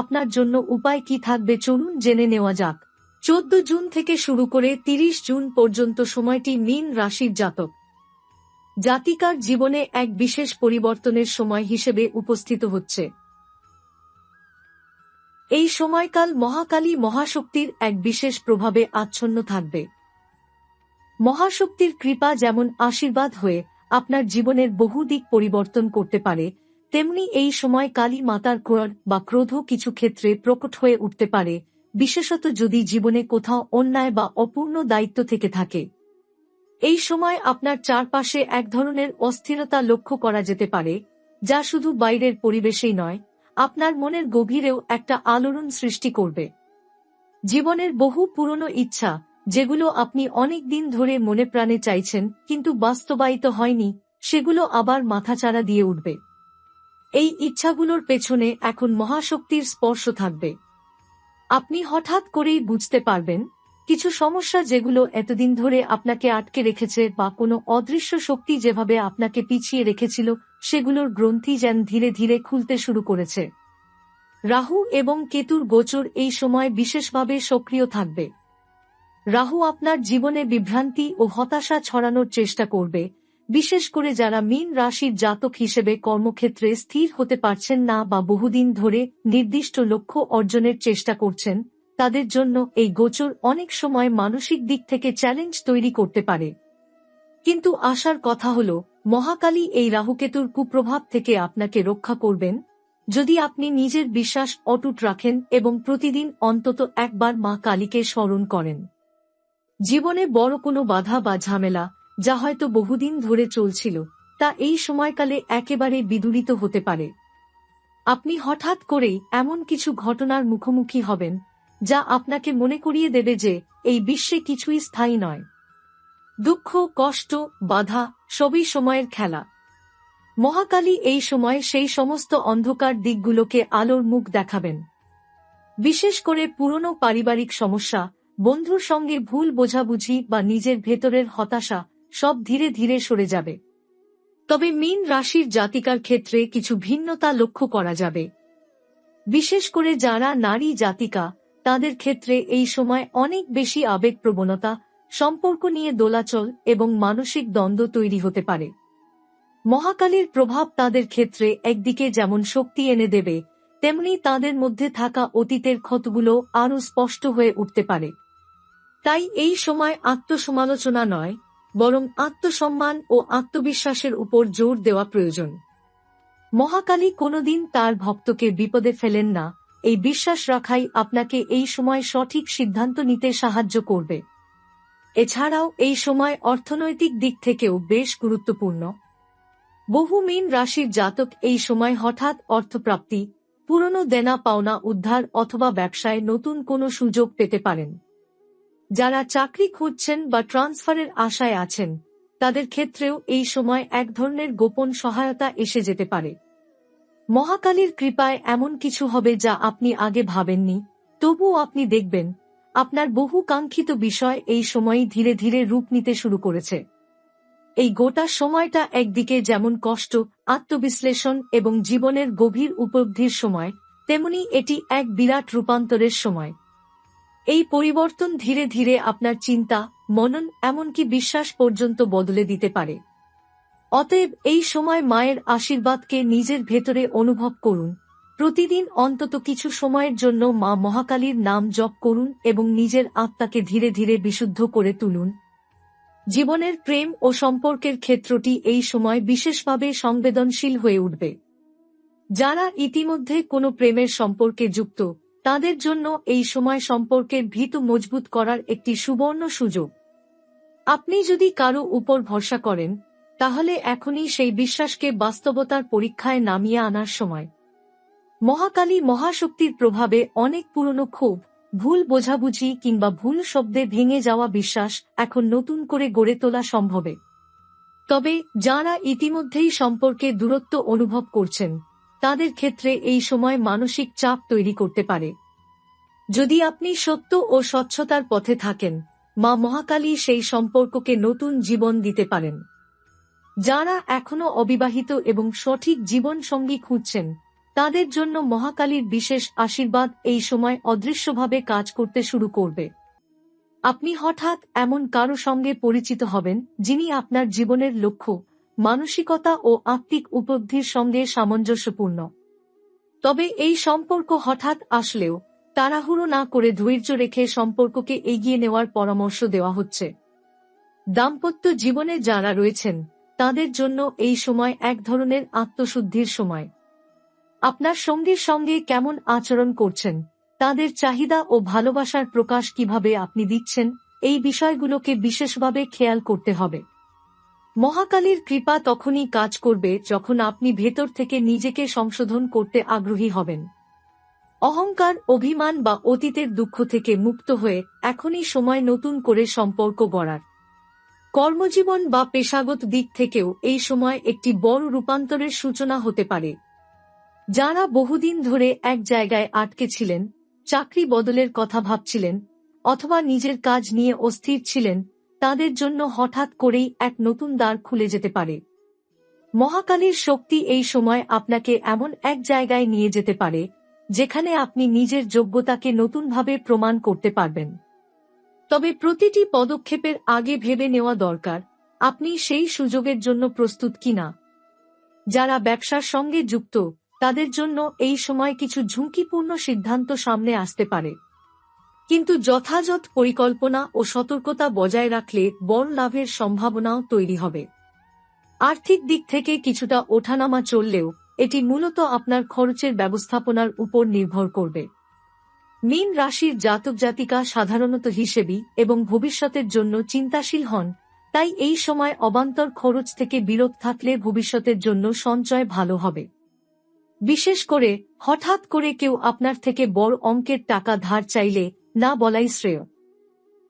আপনার জন্য উপায় কি থাকবে চলুন জেনে নেওয়া যাক। চোদ্দ জুন থেকে শুরু করে তিরিশ জুন পর্যন্ত সময়টি মীন রাশির জাতক। জাতিকার জীবনে এক বিশেষ পরিবর্তনের সময় হিসেবে উপস্থিত হচ্ছে। এই সময়কাল মহাকালী মহাশক্তির এক বিশেষ প্রভাবে আচ্ছন্ন থাকবে। মহাশক্তির কৃপা যেমন আশীর্বাদ হয়ে আপনার জীবনের বহু দিক পরিবর্তন করতে পারে তেমনি এই সময় কালী মাতার ক্রোধ বা ক্রোধ কিছু ক্ষেত্রে প্রকট হয়ে উঠতে পারে, বিশেষত যদি জীবনে কোথাও অন্যায় বা অপূর্ণ দায়িত্ব থেকে থাকে। এই সময় আপনার চারপাশে এক ধরনের অস্থিরতা লক্ষ্য করা যেতে পারে, যা শুধু বাইরের পরিবেশেই নয়, আপনার মনের গভীরেও একটা আলোড়ন সৃষ্টি করবে। জীবনের বহু পুরনো ইচ্ছা, যেগুলো আপনি অনেক দিন ধরে মনে প্রাণে চাইছেন, কিন্তু বাস্তবায়িত হয়নি, সেগুলো আবার মাথাচাড়া দিয়ে উঠবে। এই ইচ্ছাগুলোর পেছনে এখন মহাশক্তির স্পর্শ থাকবে। আপনি হঠাৎ করেই বুঝতে পারবেন, কিছু সমস্যা যেগুলো এতদিন ধরে আপনাকে আটকে রেখেছে বা কোনো অদৃশ্য শক্তি যেভাবে আপনাকে পিছিয়ে রেখেছিল, সেগুলোর গ্রন্থি যেন ধীরে ধীরে খুলতে শুরু করেছে। রাহু এবং কেতুর গোচর এই সময় বিশেষভাবে সক্রিয় থাকবে। রাহু আপনার জীবনে বিভ্রান্তি ও হতাশা ছড়ানোর চেষ্টা করবে বিশেষ করে যারা মীন রাশির জাতক হিসেবে কর্মক্ষেত্রে স্থির হতে পারছেন না বা বহুদিন ধরে নির্দিষ্ট লক্ষ্য অর্জনের চেষ্টা করছেন, তাদের জন্য এই গোচর অনেক সময় মানসিক দিক থেকে চ্যালেঞ্জ তৈরি করতে পারে। কিন্তু আশার কথা হল, মহাকালী এই রাহুকেতুর কুপ্রভাব থেকে আপনাকে রক্ষা করবেন। যদি আপনি নিজের বিশ্বাস অটুট রাখেন এবং প্রতিদিন অন্তত একবার মা কালীকে স্মরণ করেন। জীবনে বড় কোনো বাধা বা ঝামেলা যা হয়তো বহুদিন ধরে চলছিল, তা এই সময়কালে একেবারে বিদুরিত হতে পারে। আপনি হঠাৎ করেই এমন কিছু ঘটনার মুখোমুখি হবেন, যা আপনাকে মনে করিয়ে দেবে যে এই বিশ্বে কিছুই স্থায়ী নয়। দুঃখ, কষ্ট, বাধা, সবই সময়ের খেলা। মহাকালী এই সময় সেই সমস্ত অন্ধকার দিকগুলোকে আলোর মুখ দেখাবেন। বিশেষ করে পুরনো পারিবারিক সমস্যা, বন্ধুর সঙ্গে ভুল বোঝাবুঝি বা নিজের ভেতরের হতাশা সব ধীরে ধীরে সরে যাবে। তবে মীন রাশির জাতিকার ক্ষেত্রে কিছু ভিন্নতা লক্ষ্য করা যাবে। বিশেষ করে যারা নারী জাতিকা, তাদের ক্ষেত্রে এই সময় অনেক বেশি আবেগ প্রবণতা সম্পর্ক নিয়ে দোলাচল এবং মানসিক দ্বন্দ্ব তৈরি হতে পারে। মহাকালীর প্রভাব তাদের ক্ষেত্রে একদিকে যেমন শক্তি এনে দেবে, তেমনি তাদের মধ্যে থাকা অতীতের ক্ষতগুলো আরও স্পষ্ট হয়ে উঠতে পারে। তাই এই সময় আত্মসমালোচনা নয় বরং আত্মসম্মান ও আত্মবিশ্বাসের উপর জোর দেওয়া প্রয়োজন। মহাকালী কোনোদিন তার ভক্তকে বিপদে ফেলেন না। এই বিশ্বাস রাখাই আপনাকে এই সময় সঠিক সিদ্ধান্ত নিতে সাহায্য করবে। এছাড়াও এই সময় অর্থনৈতিক দিক থেকেও বেশ গুরুত্বপূর্ণ। বহু মিন রাশির জাতক এই সময় হঠাৎ অর্থপ্রাপ্তি, পুরনো দেনা পাওনা উদ্ধার অথবা ব্যবসায় নতুন কোনো সুযোগ পেতে পারেন। যারা চাকরি খুঁজছেন বা ট্রান্সফারের আশায় আছেন, তাদের ক্ষেত্রেও এই সময় এক ধরনের গোপন সহায়তা এসে যেতে পারে। মহাকালীর কৃপায় এমন কিছু হবে যা আপনি আগে ভাবেননি, তবুও আপনি দেখবেন, আপনার বহু কাঙ্ক্ষিত বিষয় এই সময় ধীরে ধীরে রূপ নিতে শুরু করেছে। এই গোটা সময়টা একদিকে যেমন কষ্ট, আত্মবিশ্লেষণ এবং জীবনের গভীর উপলব্ধির সময়, তেমনি এটি এক বিরাট রূপান্তরের সময়। এই পরিবর্তন ধীরে ধীরে আপনার চিন্তা, মনন এমনকি বিশ্বাস পর্যন্ত বদলে দিতে পারে। অতএব এই সময় মায়ের আশীর্বাদকে নিজের ভেতরে অনুভব করুন। প্রতিদিন অন্তত কিছু সময়ের জন্য মা মহাকালীর নাম জপ করুন এবং নিজের আত্মাকে ধীরে ধীরে বিশুদ্ধ করে তুলুন। জীবনের প্রেম ও সম্পর্কের ক্ষেত্রটি এই সময় বিশেষভাবে সংবেদনশীল হয়ে উঠবে। যারা ইতিমধ্যে কোনো প্রেমের সম্পর্কে যুক্ত তাদের জন্য এই সময় সম্পর্কের ভীত মজবুত করার একটি সুবর্ণ সুযোগ। আপনি যদি কারও উপর ভরসা করেন, তাহলে এখনই সেই বিশ্বাসকে বাস্তবতার পরীক্ষায় নামিয়ে আনার সময়। মহাকালী মহাশক্তির প্রভাবে অনেক পুরনো ক্ষোভ, ভুল বোঝাবুঝি কিংবা ভুল শব্দে ভেঙে যাওয়া বিশ্বাস এখন নতুন করে গড়ে তোলা সম্ভবে। তবে যারা ইতিমধ্যেই সম্পর্কে দূরত্ব অনুভব করছেন তাদের ক্ষেত্রে এই সময় মানসিক চাপ তৈরি করতে পারে। যদি আপনি সত্য ও স্বচ্ছতার পথে থাকেন, মা মহাকালী সেই সম্পর্ককে নতুন জীবন দিতে পারেন। যারা এখনও অবিবাহিত এবং সঠিক জীবন সঙ্গী খুঁজছেন, তাদের জন্য মহাকালীর বিশেষ আশীর্বাদ এই সময় অদৃশ্যভাবে কাজ করতে শুরু করবে। আপনি হঠাৎ এমন কারও সঙ্গে পরিচিত হবেন, যিনি আপনার জীবনের লক্ষ্য মানসিকতা ও আত্মিক উপলব্ধির সঙ্গে সামঞ্জস্যপূর্ণ। তবে এই সম্পর্ক হঠাৎ আসলেও তাড়াহুড়ো না করে ধৈর্য রেখে সম্পর্ককে এগিয়ে নেওয়ার পরামর্শ দেওয়া হচ্ছে। দাম্পত্য জীবনে যারা রয়েছেন, তাদের জন্য এই সময় এক ধরনের আত্মশুদ্ধির সময়। আপনার সঙ্গীর সঙ্গে কেমন আচরণ করছেন, তাদের চাহিদা ও ভালোবাসার প্রকাশ কীভাবে আপনি দিচ্ছেন, এই বিষয়গুলোকে বিশেষভাবে খেয়াল করতে হবে। মহাকালীর কৃপা তখনই কাজ করবে যখন আপনি ভেতর থেকে নিজেকে সংশোধন করতে আগ্রহী হবেন। অহংকার, অভিমান বা অতীতের দুঃখ থেকে মুক্ত হয়ে এখনই সময় নতুন করে সম্পর্ক গড়ার। কর্মজীবন বা পেশাগত দিক থেকেও এই সময় একটি বড় রূপান্তরের সূচনা হতে পারে। যারা বহুদিন ধরে এক জায়গায় আটকে ছিলেন, চাকরি বদলের কথা ভাবছিলেন, অথবা নিজের কাজ নিয়ে অস্থির ছিলেন তাদের জন্য হঠাৎ করেই এক নতুন দ্বার খুলে যেতে পারে। মহাকালীর শক্তি এই সময় আপনাকে এমন এক জায়গায় নিয়ে যেতে পারে, যেখানে আপনি নিজের যোগ্যতাকে নতুনভাবে প্রমাণ করতে পারবেন। তবে প্রতিটি পদক্ষেপের আগে ভেবে নেওয়া দরকার, আপনি সেই সুযোগের জন্য প্রস্তুত কিনা। যারা ব্যবসার সঙ্গে যুক্ত, তাদের জন্য এই সময় কিছু ঝুঁকিপূর্ণ সিদ্ধান্ত সামনে আসতে পারে। কিন্তু যথাযথ পরিকল্পনা ও সতর্কতা বজায় রাখলে বড় লাভের সম্ভাবনাও তৈরি হবে। আর্থিক দিক থেকে কিছুটা ওঠানামা চললেও এটি মূলত আপনার খরচের ব্যবস্থাপনার উপর নির্ভর করবে। মীন রাশির জাতক জাতিকা সাধারণত হিসেবি এবং ভবিষ্যতের জন্য চিন্তাশীল হন, তাই এই সময় অবান্তর খরচ থেকে বিরত থাকলে ভবিষ্যতের জন্য সঞ্চয় ভালো হবে। বিশেষ করে হঠাৎ করে কেউ আপনার থেকে বড় অঙ্কের টাকা ধার চাইলে না বলাই শ্রেয়।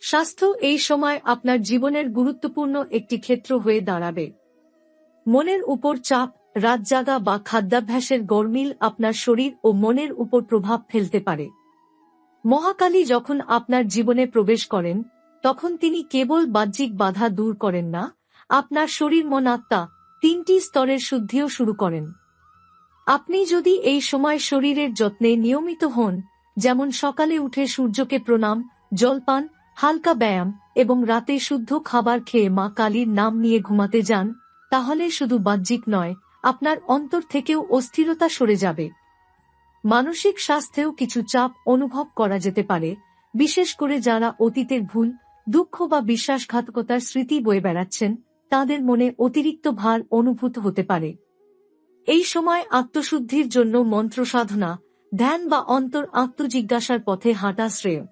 স্বাস্থ্য এই সময় আপনার জীবনের গুরুত্বপূর্ণ একটি ক্ষেত্র হয়ে দাঁড়াবে। মনের উপর চাপ, রাত জাগা বা খাদ্যাভ্যাসের গরমিল আপনার শরীর ও মনের উপর প্রভাব ফেলতে পারে। মহাকালী যখন আপনার জীবনে প্রবেশ করেন, তখন তিনি কেবল বাহ্যিক বাধা দূর করেন না, আপনার শরীর মন আত্মা তিনটি স্তরের শুদ্ধিও শুরু করেন। আপনি যদি এই সময় শরীরের যত্নে নিয়মিত হন যেমন সকালে উঠে সূর্যকে প্রণাম, জলপান, হালকা ব্যায়াম এবং রাতে শুদ্ধ খাবার খেয়ে মা কালীর নাম নিয়ে ঘুমাতে যান, তাহলে শুধু বাহ্যিক নয়, আপনার অন্তর থেকেও অস্থিরতা সরে যাবে। মানসিক স্বাস্থ্যেও কিছু চাপ অনুভব করা যেতে পারে, বিশেষ করে যারা অতীতের ভুল, দুঃখ বা বিশ্বাসঘাতকতার স্মৃতি বয়ে বেড়াচ্ছেন, তাদের মনে অতিরিক্ত ভার অনুভূত হতে পারে। এই সময় আত্মশুদ্ধির জন্য মন্ত্র সাধনা ধ্যান বা অন্তর আত্মজিজ্ঞাসার পথে হাঁটা শ্রেয়।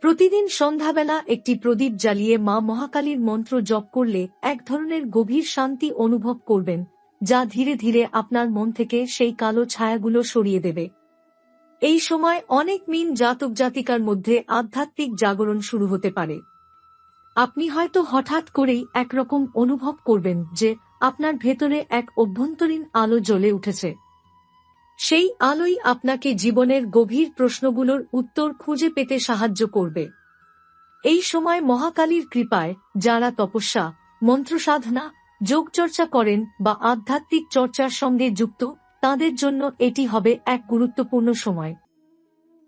প্রতিদিন সন্ধ্যাবেলা একটি প্রদীপ জ্বালিয়ে মা মহাকালীর মন্ত্র জপ করলে এক ধরনের গভীর শান্তি অনুভব করবেন, যা ধীরে ধীরে আপনার মন থেকে সেই কালো ছায়াগুলো সরিয়ে দেবে। এই সময় অনেক মিন জাতক জাতিকার মধ্যে আধ্যাত্মিক জাগরণ শুরু হতে পারে। আপনি হয়তো হঠাৎ করেই একরকম অনুভব করবেন যে আপনার ভেতরে এক অভ্যন্তরীণ আলো জ্বলে উঠেছে। সেই আলোই আপনাকে জীবনের গভীর প্রশ্নগুলোর উত্তর খুঁজে পেতে সাহায্য করবে। এই সময় মহাকালীর কৃপায় যারা তপস্যা, মন্ত্রসাধনা, যোগচর্চা করেন বা আধ্যাত্মিক চর্চার সঙ্গে যুক্ত, তাদের জন্য এটি হবে এক গুরুত্বপূর্ণ সময়।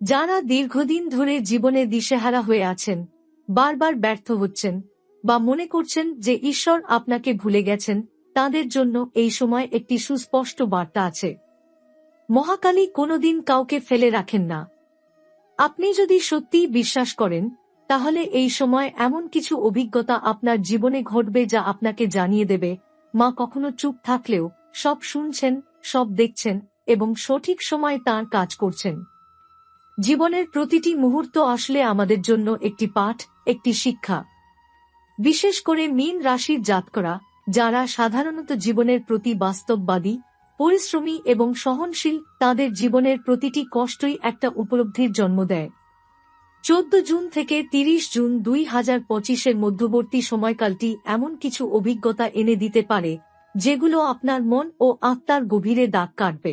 যারা দীর্ঘদিন ধরে জীবনে দিশেহারা হয়ে আছেন, বারবার ব্যর্থ হচ্ছেন বা মনে করছেন যে ঈশ্বর আপনাকে ভুলে গেছেন, তাদের জন্য এই সময় একটি সুস্পষ্ট বার্তা আছে। মহাকালী কোনোদিন কাউকে ফেলে রাখেন না। আপনি যদি সত্যিই বিশ্বাস করেন, তাহলে এই সময় এমন কিছু অভিজ্ঞতা আপনার জীবনে ঘটবে যা আপনাকে জানিয়ে দেবে, মা কখনো চুপ থাকলেও সব শুনছেন, সব দেখছেন এবং সঠিক সময় তার কাজ করছেন। জীবনের প্রতিটি মুহূর্ত আসলে আমাদের জন্য একটি পাঠ, একটি শিক্ষা। বিশেষ করে মীন রাশির জাতকরা, যারা সাধারণত জীবনের প্রতি বাস্তববাদী পরিশ্রমী এবং সহনশীল তাদের জীবনের প্রতিটি কষ্টই একটা উপলব্ধির জন্ম দেয়। চোদ্দ জুন থেকে তিরিশ জুন দুই হাজার পঁচিশের মধ্যবর্তী সময়কালটি এমন কিছু অভিজ্ঞতা এনে দিতে পারে, যেগুলো আপনার মন ও আত্মার গভীরে দাগ কাটবে।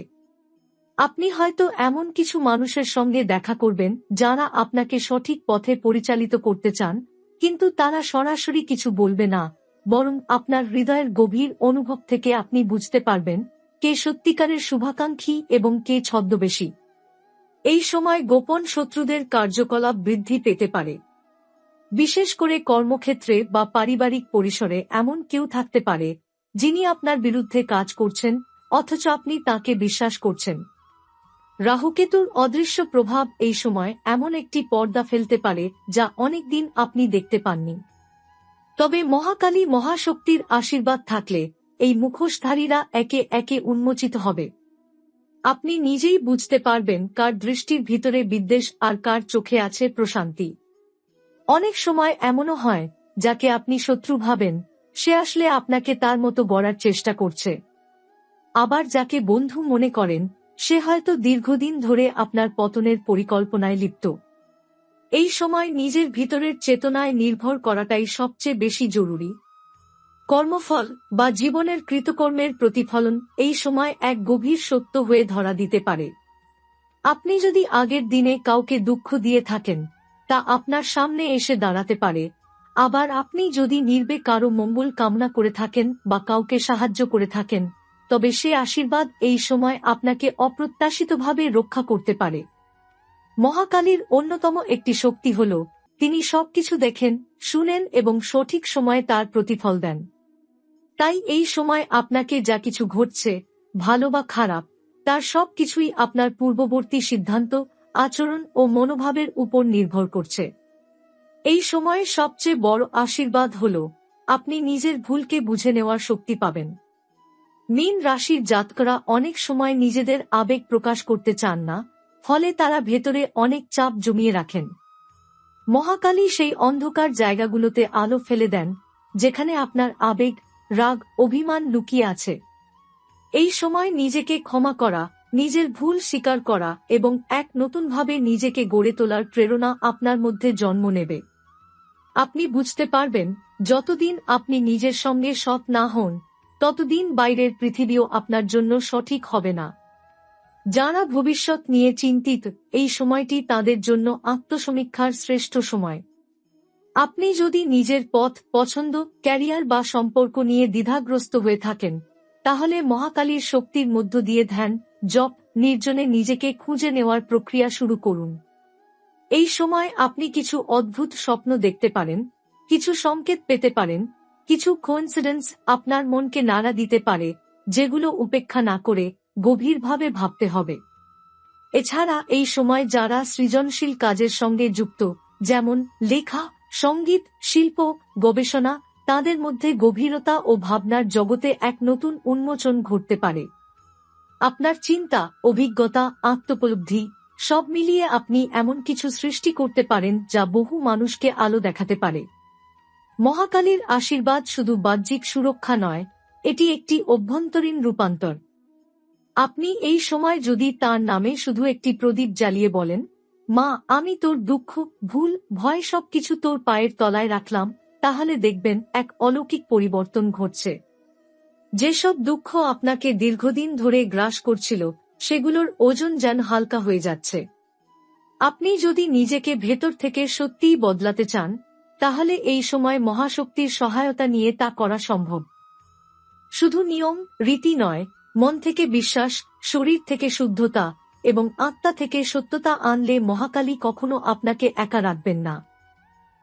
আপনি হয়তো এমন কিছু মানুষের সঙ্গে দেখা করবেন যারা আপনাকে সঠিক পথে পরিচালিত করতে চান, কিন্তু তারা সরাসরি কিছু বলবে না, বরং আপনার হৃদয়ের গভীর অনুভব থেকে আপনি বুঝতে পারবেন কে সত্যিকারের শুভাকাঙ্ক্ষী এবং কে ছদ্মবেশী। এই সময় গোপন শত্রুদের কার্যকলাপ বৃদ্ধি পেতে পারে। বিশেষ করে কর্মক্ষেত্রে বা পারিবারিক পরিসরে এমন কেউ থাকতে পারে, যিনি আপনার বিরুদ্ধে কাজ করছেন, অথচ আপনি তাকে বিশ্বাস করছেন। রাহুকেতুর অদৃশ্য প্রভাব এই সময় এমন একটি পর্দা ফেলতে পারে, যা অনেকদিন আপনি দেখতে পাননি। তবে মহাকালী মহাশক্তির আশীর্বাদ থাকলে এই মুখোশধারীরা একে একে উন্মোচিত হবে। আপনি নিজেই বুঝতে পারবেন কার দৃষ্টির ভিতরে বিদ্বেষ আর কার চোখে আছে প্রশান্তি। অনেক সময় এমনও হয়, যাকে আপনি শত্রু ভাবেন, সে আসলে আপনাকে তার মতো গড়ার চেষ্টা করছে। আবার যাকে বন্ধু মনে করেন, সে হয়তো দীর্ঘদিন ধরে আপনার পতনের পরিকল্পনায় লিপ্ত। এই সময় নিজের ভিতরের চেতনায় নির্ভর করাটাই সবচেয়ে বেশি জরুরি। কর্মফল বা জীবনের কৃতকর্মের প্রতিফলন এই সময় এক গভীর সত্য হয়ে ধরা দিতে পারে। আপনি যদি আগের দিনে কাউকে দুঃখ দিয়ে থাকেন, তা আপনার সামনে এসে দাঁড়াতে পারে। আবার আপনি যদি নির্বে কারও মঙ্গল কামনা করে থাকেন বা কাউকে সাহায্য করে থাকেন, তবে সে আশীর্বাদ এই সময় আপনাকে অপ্রত্যাশিতভাবে রক্ষা করতে পারে। মহাকালীর অন্যতম একটি শক্তি হল, তিনি সবকিছু দেখেন, শুনেন এবং সঠিক সময়ে তার প্রতিফল দেন। তাই এই সময় আপনাকে যা কিছু ঘটছে, ভালো বা খারাপ, তার সব কিছুই আপনার পূর্ববর্তী সিদ্ধান্ত, আচরণ ও মনোভাবের উপর নির্ভর করছে। এই সময়ে সবচেয়ে বড় আশীর্বাদ হল, আপনি নিজের ভুলকে বুঝে নেওয়ার শক্তি পাবেন। মীন রাশির জাতকরা অনেক সময় নিজেদের আবেগ প্রকাশ করতে চান না, ফলে তারা ভেতরে অনেক চাপ জমিয়ে রাখেন। মহাকালী সেই অন্ধকার জায়গাগুলোতে আলো ফেলে দেন, যেখানে আপনার আবেগ রাগ, অভিমান লুকিয়ে আছে। এই সময় নিজেকে ক্ষমা করা, নিজের ভুল স্বীকার করা এবং এক নতুনভাবে নিজেকে গড়ে তোলার প্রেরণা আপনার মধ্যে জন্ম নেবে। আপনি বুঝতে পারবেন, যতদিন আপনি নিজের সঙ্গে সৎ না হন, ততদিন বাইরের পৃথিবীও আপনার জন্য সঠিক হবে না। যারা ভবিষ্যৎ নিয়ে চিন্তিত, এই সময়টি তাদের জন্য আত্মসমীক্ষার শ্রেষ্ঠ সময়। আপনি যদি নিজের পথ, পছন্দ, ক্যারিয়ার বা সম্পর্ক নিয়ে দ্বিধাগ্রস্ত হয়ে থাকেন, তাহলে মহাকালীর শক্তির মধ্য দিয়ে ধ্যান, জপ, নির্জনে নিজেকে খুঁজে নেওয়ার প্রক্রিয়া শুরু করুন। এই সময় আপনি কিছু অদ্ভুত স্বপ্ন দেখতে পারেন, কিছু সংকেত পেতে পারেন, কিছু কোইন্সিডেন্স আপনার মনকে নাড়া দিতে পারে, যেগুলো উপেক্ষা না করে গভীরভাবে ভাবতে হবে। এছাড়া এই সময় যারা সৃজনশীল কাজের সঙ্গে যুক্ত, যেমন লেখা সংগীত, শিল্প, গবেষণা তাদের মধ্যে গভীরতা ও ভাবনার জগতে এক নতুন উন্মোচন ঘটতে পারে। আপনার চিন্তা, অভিজ্ঞতা, আত্মোপলব্ধি সব মিলিয়ে আপনি এমন কিছু সৃষ্টি করতে পারেন যা বহু মানুষকে আলো দেখাতে পারে। মহাকালীর আশীর্বাদ শুধু বাহ্যিক সুরক্ষা নয়, এটি একটি অভ্যন্তরীণ রূপান্তর। আপনি এই সময় যদি তার নামে শুধু একটি প্রদীপ জ্বালিয়ে বলেন মা, আমি তোর দুঃখ, ভুল, ভয় সবকিছু তোর পায়ের তলায় রাখলাম, তাহলে দেখবেন এক অলৌকিক পরিবর্তন ঘটছে। যেসব দুঃখ আপনাকে দীর্ঘদিন ধরে গ্রাস করছিল, সেগুলোর ওজন যেন হালকা হয়ে যাচ্ছে। আপনি যদি নিজেকে ভেতর থেকে সত্যিই বদলাতে চান, তাহলে এই সময় মহাশক্তির সহায়তা নিয়ে তা করা সম্ভব। শুধু নিয়ম, রীতি নয়, মন থেকে বিশ্বাস, শরীর থেকে শুদ্ধতা এবং আত্মা থেকে সত্যতা আনলে মহাকালী কখনো আপনাকে একা রাখবেন না।